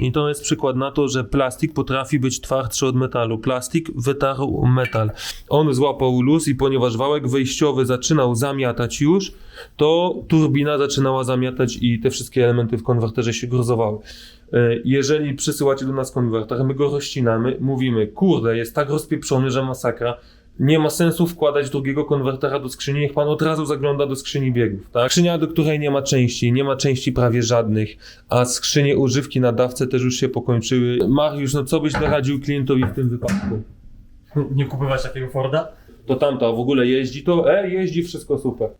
I to jest przykład na to, że plastik potrafi być twardszy od metalu. Plastik wytarł metal. On złapał luz i ponieważ wałek wejściowy zaczynał zamiatać już, to turbina zaczynała zamiatać i te wszystkie elementy w konwerterze się gruzowały. E, Jeżeli przysyłacie do nas konwerter, my go rozcinamy, mówimy, kurde, jest tak rozpieprzony, że masakra, nie ma sensu wkładać drugiego konwertera do skrzyni, niech pan od razu zagląda do skrzyni biegów. Tak? Skrzynia, do której nie ma części, nie ma części prawie żadnych, a skrzynie używki na dawce też już się pokończyły. Mariusz, no co byś doradził klientowi w tym wypadku? Nie kupować takiego Forda? To tamta w ogóle jeździ, to e, jeździ, wszystko super.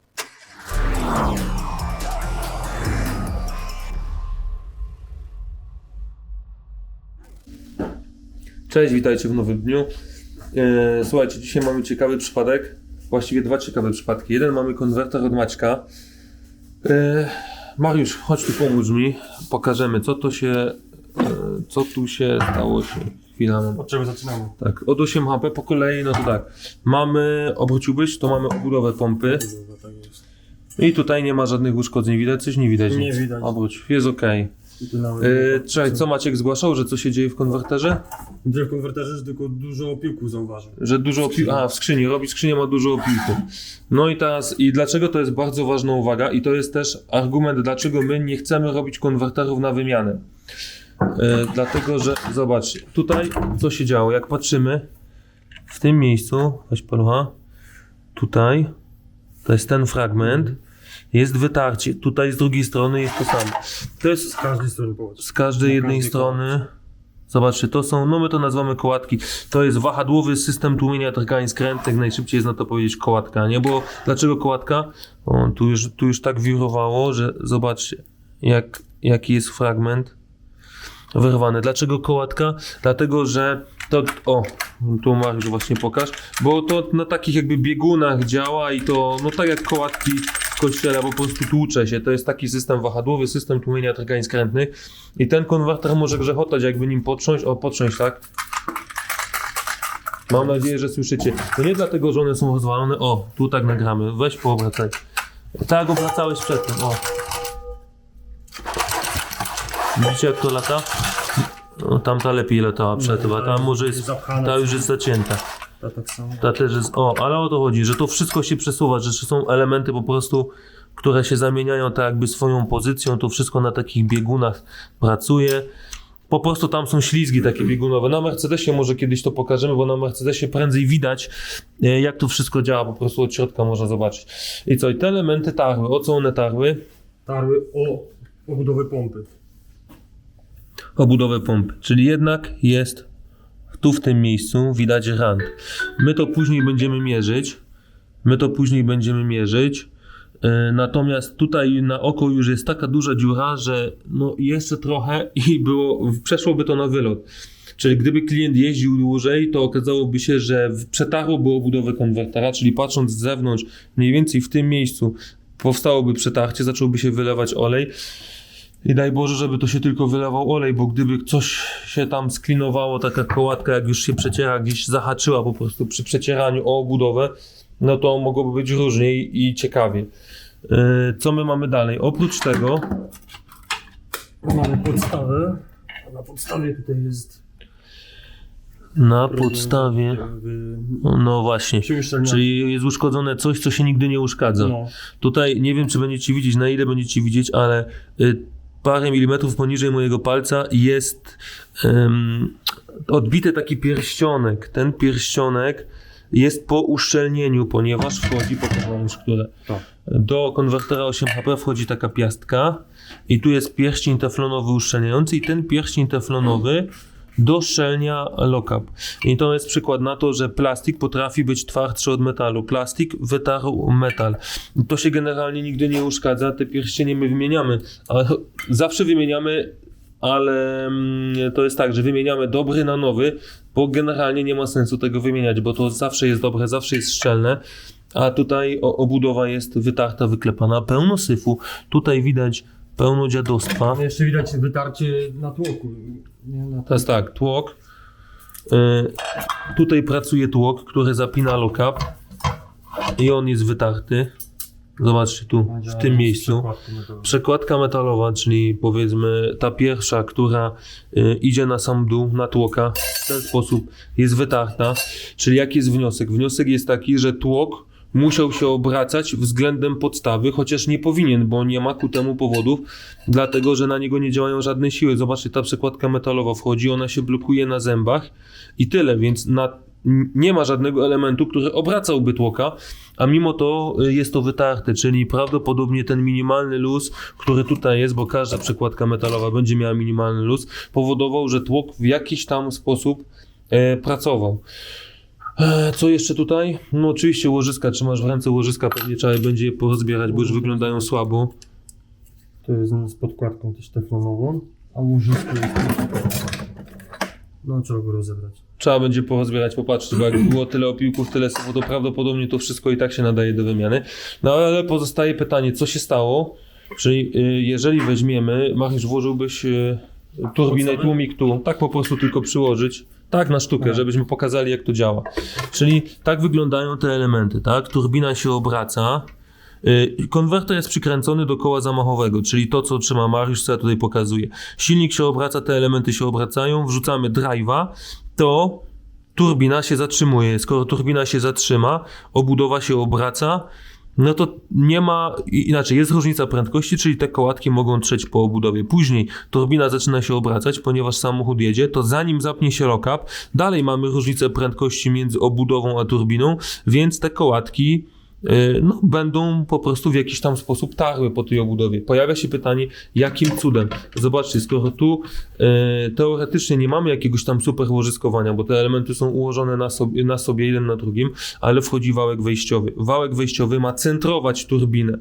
Cześć, witajcie w nowym dniu. E, słuchajcie, dzisiaj mamy ciekawy przypadek. Właściwie dwa ciekawe przypadki. Jeden mamy konwerter od Maćka. E, Mariusz, chodź tu pomóż mi. Pokażemy, co to się, e, co tu się stało się. Chwila, mam Od czego zaczynamy? tak, od 8 HP po kolei, no to tak. Mamy, obróciłbyś, to mamy obudowę pompy. Tak. I tutaj nie ma żadnych uszkodzeń. Widać coś? Nie widać Nie nic. widać. Obróć, jest ok. Yy, czekaj, co Maciek zgłaszał, że co się dzieje w konwerterze? Gdzie w konwerterze że tylko dużo opiłków zauważył. Że dużo opił... A, w skrzyni, robi skrzynia ma dużo opiłków. No i teraz, i dlaczego to jest bardzo ważna uwaga i to jest też argument, dlaczego my nie chcemy robić konwerterów na wymianę. Yy, dlatego, że zobaczcie, tutaj co się działo, jak patrzymy w tym miejscu, weź palucha, tutaj, to jest ten fragment, jest wytarcie, tutaj z drugiej strony jest to samo. To jest Z każdej strony z każdej jednej każdej strony. Zobaczcie, to są, no my to nazywamy kołatki. To jest wahadłowy system tłumienia trgań skrętnych. Najszybciej jest na to powiedzieć kołatka, nie? Bo dlaczego kołatka? O, tu, już, tu już tak wirowało, że zobaczcie, jak, jaki jest fragment wyrwany. Dlaczego kołatka? Dlatego, że to, o, tu Mariusz właśnie pokaż, bo to na takich jakby biegunach działa i to, no tak jak kołatki kościele, po prostu tłucze się. To jest taki system wahadłowy, system tłumienia trgań skrętnych i ten konwerter może grzechotać, jakby nim potrząść, o, potrząść, tak? Mam nadzieję, że słyszycie. To nie dlatego, że one są rozwalone, o, tu tak nagramy, weź poobracaj. Tak obracałeś przedtem, o. Widzicie jak to lata? No, tamta lepiej latała przed chyba, tam może jest, ta już jest zacięta. Ta tak samo. Ta też jest, o, ale o to chodzi, że to wszystko się przesuwa, że są elementy po prostu, które się zamieniają tak jakby swoją pozycją, to wszystko na takich biegunach pracuje. Po prostu tam są ślizgi takie biegunowe. Na Mercedesie może kiedyś to pokażemy, bo na Mercedesie prędzej widać, e, jak to wszystko działa, po prostu od środka można zobaczyć. I co, i te elementy tarły, o co one tarły? Tarły o obudowę pompy. obudowę pompy. Czyli jednak jest tu w tym miejscu widać rand. My to później będziemy mierzyć. My to później będziemy mierzyć. Yy, Natomiast tutaj na oko już jest taka duża dziura, że no jeszcze trochę i było, przeszłoby to na wylot. Czyli gdyby klient jeździł dłużej, to okazałoby się, że przetarłoby obudowę konwertera, czyli patrząc z zewnątrz, mniej więcej w tym miejscu powstałoby przetarcie, zacząłby się wylewać olej. I daj Boże, żeby to się tylko wylewał olej, bo gdyby coś się tam sklinowało, taka kołatka, jak już się przeciera, gdzieś zahaczyła po prostu przy przecieraniu o obudowę, no to mogłoby być różniej i ciekawie. Yy, Co my mamy dalej? Oprócz tego, Mamy podstawę. A na podstawie tutaj jest... na podstawie, no właśnie, czyli jest uszkodzone coś, co się nigdy nie uszkadza. No. Tutaj nie wiem, czy będziecie widzieć, na ile będziecie widzieć, ale y, parę milimetrów poniżej mojego palca jest ym, odbity taki pierścionek. Ten pierścionek jest po uszczelnieniu, ponieważ wchodzi, pokażę już które. Tak. Do konwertera 8HP wchodzi taka piastka i tu jest pierścień teflonowy uszczelniający i ten pierścień teflonowy doszczelnia lock-up. I to jest przykład na to, że plastik potrafi być twardszy od metalu. Plastik wytarł metal. To się generalnie nigdy nie uszkadza. Te pierścienie my wymieniamy, zawsze wymieniamy ale mm, to jest tak, że wymieniamy dobry na nowy, bo generalnie nie ma sensu tego wymieniać, bo to zawsze jest dobre, zawsze jest szczelne, a tutaj obudowa jest wytarta, wyklepana, pełno syfu, tutaj widać pełno dziadostwa. Jeszcze widać wytarcie na tłoku. Nie, na To jest tak, tłok. Y, tutaj pracuje tłok, który zapina lock-up i on jest wytarty. Zobaczcie tu, w tym miejscu. Przekładka metalowa, czyli powiedzmy ta pierwsza, która y, idzie na sam dół, na tłoka, w ten sposób jest wytarta. Czyli jaki jest wniosek? Wniosek jest taki, że tłok musiał się obracać względem podstawy, chociaż nie powinien, bo nie ma ku temu powodów, dlatego że na niego nie działają żadne siły. Zobaczcie, ta przekładka metalowa wchodzi, ona się blokuje na zębach i tyle, więc na, nie ma żadnego elementu, który obracałby tłoka, a mimo to y, jest to wytarte, czyli prawdopodobnie ten minimalny luz, który tutaj jest, bo każda przekładka metalowa będzie miała minimalny luz, powodował, że tłok w jakiś tam sposób e, pracował. E, Co jeszcze tutaj? No oczywiście łożyska, trzymasz w ręce łożyska, pewnie trzeba będzie je porozbierać, bo już wyglądają słabo. To jest z podkładką też teflonową, a łożysko jest No trzeba go rozebrać. Trzeba będzie porozbierać, popatrzcie, bo jak było tyle opiłków, tyle słów, to prawdopodobnie to wszystko i tak się nadaje do wymiany. No ale pozostaje pytanie, co się stało? Czyli y, jeżeli weźmiemy, Mariusz, włożyłbyś y, turbinę tłumik tu, tak po prostu tylko przyłożyć, tak na sztukę, Tak. żebyśmy pokazali jak to działa. Czyli tak wyglądają te elementy, tak? Turbina się obraca, y, Konwerter jest przykręcony do koła zamachowego, czyli to, co trzyma Mariusz, co ja tutaj pokazuję. Silnik się obraca, te elementy się obracają, wrzucamy drive'a, to turbina się zatrzymuje. Skoro turbina się zatrzyma, obudowa się obraca, no to nie ma, inaczej, jest różnica prędkości, czyli te kołatki mogą trzeć po obudowie. Później turbina zaczyna się obracać, ponieważ samochód jedzie, to zanim zapnie się lock-up, dalej mamy różnicę prędkości między obudową a turbiną, więc te kołatki no, będą po prostu w jakiś tam sposób tarły po tej obudowie. Pojawia się pytanie, jakim cudem? Zobaczcie, skoro tu e, teoretycznie nie mamy jakiegoś tam super łożyskowania, bo te elementy są ułożone na sobie, na sobie jeden na drugim, ale wchodzi wałek wejściowy. Wałek wejściowy ma centrować turbinę,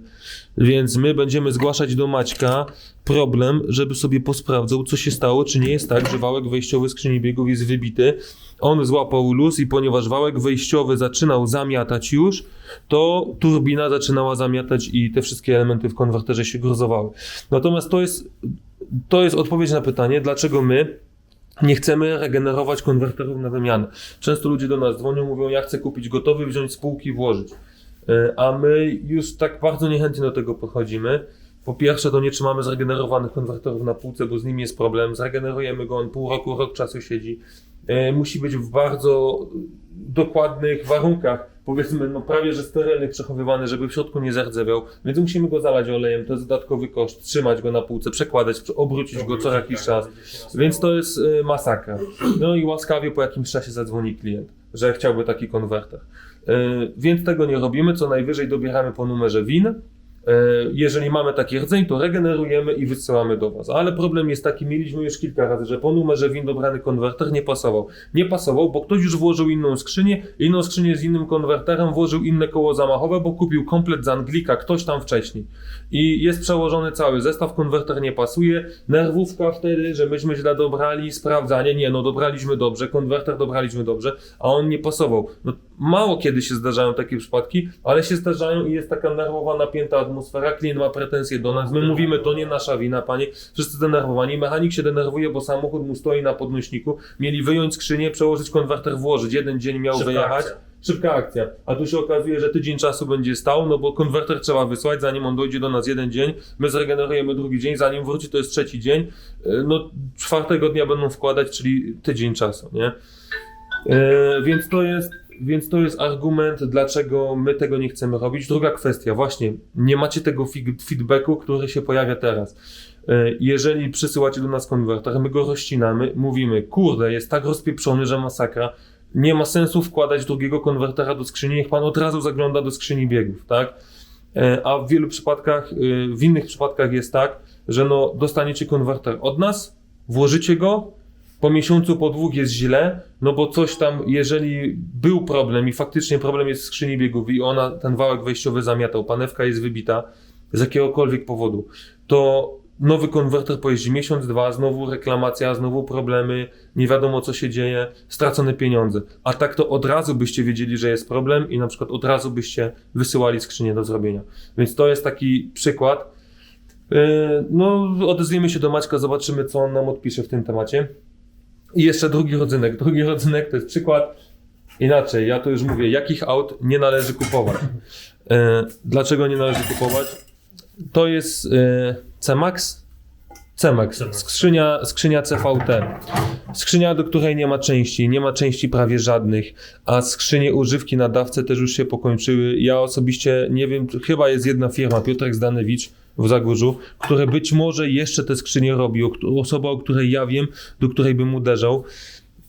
więc my będziemy zgłaszać do Maćka problem, żeby sobie posprawdzał, co się stało, czy nie jest tak, że wałek wejściowy skrzyni biegów jest wybity, on złapał luz i ponieważ wałek wejściowy zaczynał zamiatać już, to turbina zaczynała zamiatać i te wszystkie elementy w konwerterze się gruzowały. Natomiast to jest, to jest odpowiedź na pytanie, dlaczego my nie chcemy regenerować konwerterów na wymianę. Często ludzie do nas dzwonią, mówią, ja chcę kupić gotowy, wziąć z półki i włożyć. E, A my już tak bardzo niechętnie do tego podchodzimy. Po pierwsze, to nie trzymamy zregenerowanych konwerterów na półce, bo z nimi jest problem. Zregenerujemy go, on pół roku, rok czasu siedzi. E, Musi być w bardzo dokładnych warunkach, powiedzmy, no prawie że sterylnych przechowywany, żeby w środku nie zardzewiał, więc musimy go zalać olejem, to jest dodatkowy koszt, trzymać go na półce, przekładać, obrócić go co jakiś czas, więc to jest y, masakra. No i łaskawie po jakimś czasie zadzwoni klient, że chciałby taki konwerter. Y, Więc tego nie robimy, co najwyżej dobieramy po numerze WIN. Y, Jeżeli mamy taki rdzeń, to regenerujemy i wysyłamy do Was. Ale problem jest taki, mieliśmy już kilka razy, że po numerze WIN dobrany konwerter nie pasował. Nie pasował, bo ktoś już włożył inną skrzynię, inną skrzynię z innym konwerterem, włożył inne koło zamachowe, bo kupił komplet z Anglika, ktoś tam wcześniej. I jest przełożony cały zestaw, konwerter nie pasuje, nerwówka wtedy, że myśmy źle dobrali, sprawdzanie, nie no dobraliśmy dobrze, konwerter dobraliśmy dobrze, a on nie pasował. No, mało kiedy się zdarzają takie przypadki, ale się zdarzają i jest taka nerwowa, napięta atmosfera, klient ma pretensje do nas, my mówimy, to nie nasza wina, panie, wszyscy denerwowani, mechanik się denerwuje, bo samochód mu stoi na podnośniku, mieli wyjąć skrzynię, przełożyć konwerter, włożyć, jeden dzień miał Szybka wyjechać, akcja. szybka akcja. A tu się okazuje, że tydzień czasu będzie stał, no bo konwerter trzeba wysłać, zanim on dojdzie do nas jeden dzień, my zregenerujemy drugi dzień, zanim wróci to jest trzeci dzień, E, no czwartego dnia będą wkładać, czyli tydzień czasu, nie? E, więc to jest więc to jest argument, dlaczego my tego nie chcemy robić. Druga kwestia, właśnie, nie macie tego feedbacku, który się pojawia teraz. E, Jeżeli przysyłacie do nas konwerter, my go rozcinamy, mówimy, kurde, jest tak rozpieprzony, że masakra, nie ma sensu wkładać drugiego konwertera do skrzyni, niech pan od razu zagląda do skrzyni biegów, tak? E, A w wielu przypadkach, y, w innych przypadkach jest tak, że no, dostaniecie konwerter od nas, włożycie go, po miesiącu, po dwóch jest źle, no bo coś tam, jeżeli był problem i faktycznie problem jest w skrzyni biegów i ona, ten wałek wejściowy zamiatał, panewka jest wybita z jakiegokolwiek powodu, to nowy konwerter pojeździ miesiąc, dwa, znowu reklamacja, znowu problemy, nie wiadomo co się dzieje, stracone pieniądze. A tak to od razu byście wiedzieli, że jest problem i na przykład od razu byście wysyłali skrzynię do zrobienia. Więc to jest taki przykład. Yy, No, odezwiemy się do Maćka, zobaczymy, co on nam odpisze w tym temacie. I jeszcze drugi rodzynek. Drugi rodzynek to jest przykład inaczej. Ja to już mówię, jakich aut nie należy kupować. E, dlaczego nie należy kupować? To jest e. CMAX, CMAX. skrzynia, skrzynia CVT. Skrzynia, do której nie ma części, nie ma części prawie żadnych, a skrzynie używki na dawce też już się pokończyły. Ja osobiście nie wiem, chyba jest jedna firma, Piotrek Zdanewicz w Zagórzu, które być może jeszcze te skrzynie robi, osoba, o której ja wiem, do której bym uderzał.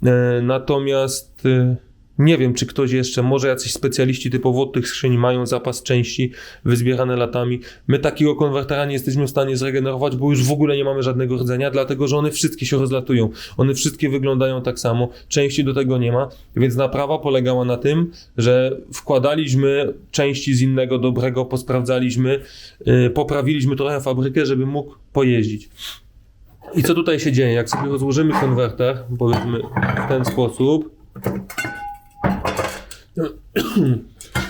E, natomiast e, nie wiem, czy ktoś jeszcze, może jacyś specjaliści typowo od tych skrzyń mają zapas części wyzbierane latami. My takiego konwertera nie jesteśmy w stanie zregenerować, bo już w ogóle nie mamy żadnego rdzenia, dlatego że one wszystkie się rozlatują. One wszystkie wyglądają tak samo, części do tego nie ma, więc naprawa polegała na tym, że wkładaliśmy części z innego dobrego, posprawdzaliśmy, yy, poprawiliśmy trochę fabrykę, żeby mógł pojeździć. I co tutaj się dzieje? Jak sobie rozłożymy konwerter, powiedzmy w ten sposób,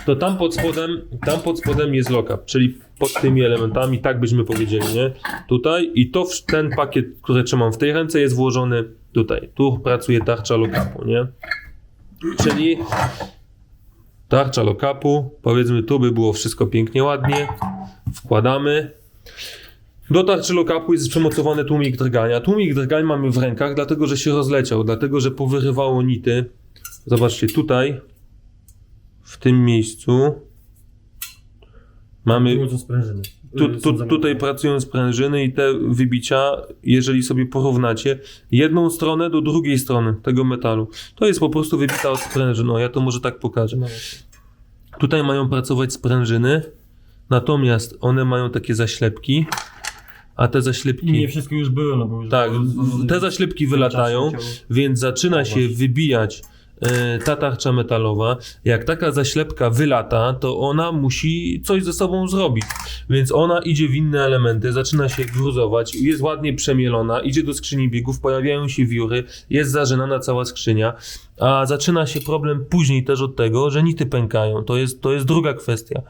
to tam pod spodem, tam pod spodem jest lockup, czyli pod tymi elementami, tak byśmy powiedzieli, nie? Tutaj i to ten pakiet, który trzymam w tej ręce jest włożony tutaj. Tu pracuje tarcza lockupu, nie? Czyli tarcza lockupu, powiedzmy tu by było wszystko pięknie, ładnie, wkładamy. Do tarczy lockupu jest przymocowany tłumik drgania. Tłumik drgań mamy w rękach, dlatego że się rozleciał, dlatego że powyrywało nity. Zobaczcie, tutaj w tym miejscu mamy. Sprężyny. Tu, Y, tu, tutaj pracują sprężyny i te wybicia, jeżeli sobie porównacie jedną stronę do drugiej strony tego metalu, to jest po prostu wybita od sprężyn. O, ja to może tak pokażę. No, Tutaj mają pracować sprężyny, natomiast one mają takie zaślepki, a te zaślepki. I nie wszystkie już były, no bo już Tak, było- te zaślepki wylatają, więc zaczyna No się wybijać ta tarcza metalowa. Jak taka zaślepka wylata, to ona musi coś ze sobą zrobić. Więc ona idzie w inne elementy, zaczyna się gruzować, jest ładnie przemielona, idzie do skrzyni biegów, pojawiają się wióry, jest zażynana cała skrzynia, a zaczyna się problem później też od tego, że nity pękają. To jest, to jest druga kwestia,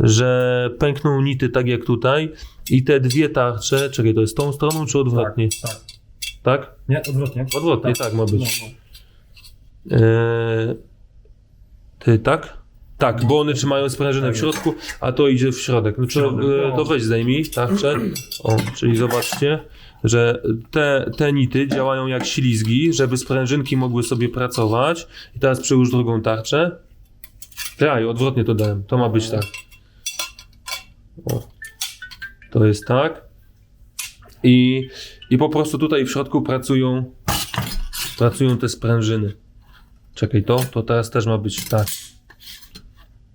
że pękną nity tak jak tutaj i te dwie tarcze, czekaj, to jest tą stroną czy odwrotnie? Tak, tak. Tak? Nie, odwrotnie. Odwrotnie, tak, ma być. No, no. Eee, ty tak? Tak, bo one trzymają sprężynę w środku, a to idzie w środek. No to, środek, e, to weź zdejmij tarczę. O, czyli zobaczcie, że te, te nity działają jak ślizgi, żeby sprężynki mogły sobie pracować. I teraz przyłóż drugą tarczę. Traj, odwrotnie to dałem. To ma być tak. O. To jest tak. I, I po prostu tutaj w środku pracują pracują te sprężyny. Czekaj, to, to teraz też ma być tak.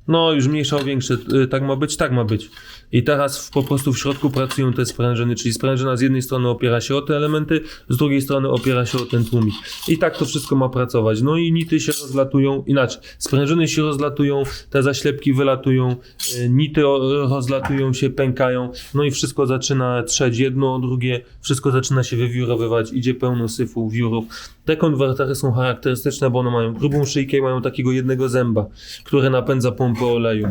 No, już mniejsza o większe, y, tak ma być, tak ma być. I teraz po prostu w środku pracują te sprężyny, czyli sprężyna z jednej strony opiera się o te elementy, z drugiej strony opiera się o ten tłumik. I tak to wszystko ma pracować. No i nity się rozlatują, inaczej, sprężyny się rozlatują, te zaślepki wylatują, y, nity o- rozlatują się, pękają, no i wszystko zaczyna trzeć jedno, drugie, wszystko zaczyna się wywiórowywać, idzie pełno syfu, wiórów. Te konwertery są charakterystyczne, bo one mają grubą szyjkę i mają takiego jednego zęba, który napędza pompę oleju.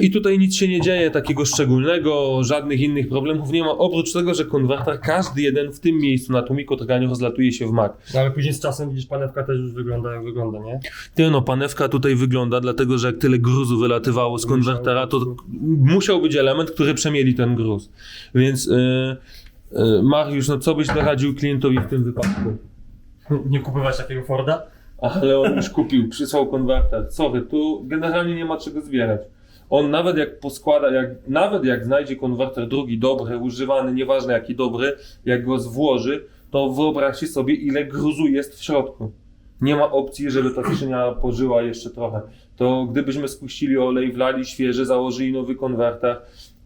I tutaj nic się nie dzieje takiego szczególnego, żadnych innych problemów nie ma, oprócz tego, że konwerter, każdy jeden w tym miejscu na tłumiku trganiu rozlatuje się w mak. No, ale później z czasem widzisz, panewka też już wygląda jak wygląda, nie? Ty no, panewka tutaj wygląda, dlatego że jak tyle gruzu wylatywało z konwertera, to musiał być element, który przemieli ten gruz. Więc yy, yy, Mariusz, no co byś doradził klientowi w tym wypadku? Nie kupować takiego Forda? Ale on już kupił, przysłał konwerter. Sorry, tu generalnie nie ma czego zbierać. On nawet jak poskłada, jak, nawet jak znajdzie konwerter drugi dobry, używany, nieważne jaki dobry, jak go zwłoży, to wyobraźcie sobie ile gruzu jest w środku. Nie ma opcji, żeby ta skrzynia pożyła jeszcze trochę. To gdybyśmy spuścili olej, wlali świeży, założyli nowy konwerter,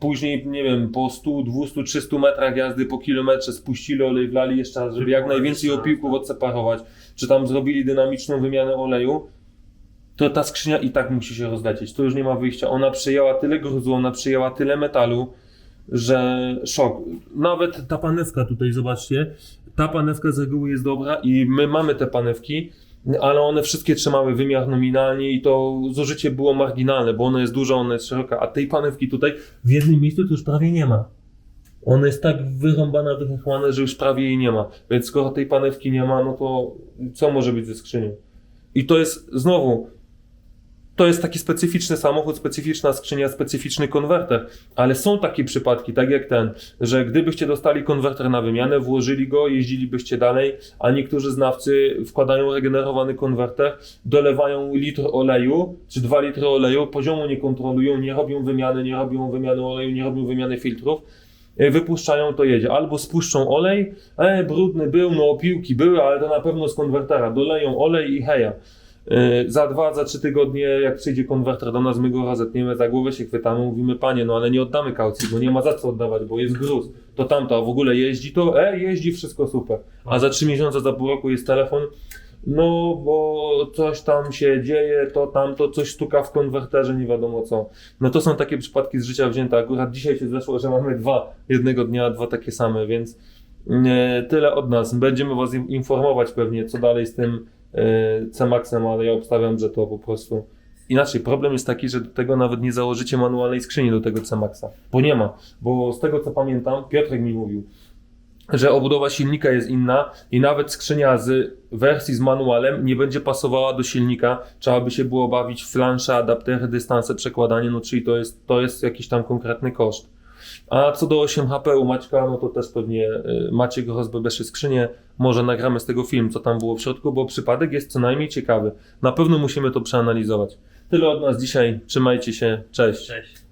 później, nie wiem, po 100, 200, 300 metrach jazdy po kilometrze spuścili olej, wlali jeszcze raz, żeby jak najwięcej opiłków odseparować, czy tam zrobili dynamiczną wymianę oleju, to ta skrzynia i tak musi się rozlecieć. To już nie ma wyjścia. Ona przyjęła tyle gruzu, ona przyjęła tyle metalu, że szok. Nawet ta panewka tutaj, zobaczcie, ta panewka z reguły jest dobra i my mamy te panewki, ale one wszystkie trzymały wymiar nominalnie i to zużycie było marginalne, bo ona jest duża, ona jest szeroka, a tej panewki tutaj w jednym miejscu to już prawie nie ma. Ona jest tak wyrąbana, wychłana, że już prawie jej nie ma. Więc skoro tej panewki nie ma, no to co może być ze skrzynią? I to jest znowu to jest taki specyficzny samochód, specyficzna skrzynia, specyficzny konwerter, ale są takie przypadki, tak jak ten, że gdybyście dostali konwerter na wymianę, włożyli go, jeździlibyście dalej, a niektórzy znawcy wkładają regenerowany konwerter, dolewają litr oleju, czy dwa litry oleju, poziomu nie kontrolują, nie robią wymiany, nie robią wymiany oleju, nie robią wymiany filtrów, e, wypuszczają, to jedzie. Albo spuszczą olej, e, brudny był, no opiłki były, ale to na pewno z konwertera, doleją olej i heja. Yy, Za dwa, za trzy tygodnie, jak przyjdzie konwerter do nas, my go rozetniemy, za głowę się chwytamy, mówimy, panie, no ale nie oddamy kaucji, bo nie ma za co oddawać, bo jest gruz. To tamto, a w ogóle jeździ to, e, jeździ, wszystko super. A za trzy miesiące, za pół roku jest telefon, no bo coś tam się dzieje, to tamto, coś stuka w konwerterze, nie wiadomo co. No to są takie przypadki z życia wzięte. Akurat dzisiaj się zeszło, że mamy dwa, jednego dnia, dwa takie same, więc nie, tyle od nas. Będziemy Was informować pewnie, co dalej z tym C-Maxem, ale ja obstawiam, że to po prostu. Inaczej, problem jest taki, że do tego nawet nie założycie manualnej skrzyni do tego C-Maxa, bo nie ma. Bo z tego co pamiętam, Piotrek mi mówił, że obudowa silnika jest inna i nawet skrzynia z wersji z manualem nie będzie pasowała do silnika. Trzeba by się było bawić flansze, adaptery, dystanse, przekładanie, no czyli to jest, to jest jakiś tam konkretny koszt. A co do 8 HP u Maćka, no to też pewnie y, Maciek rozbebeszy skrzynię, może nagramy z tego film, co tam było w środku, bo przypadek jest co najmniej ciekawy. Na pewno musimy to przeanalizować. Tyle od nas dzisiaj, trzymajcie się, cześć. Cześć.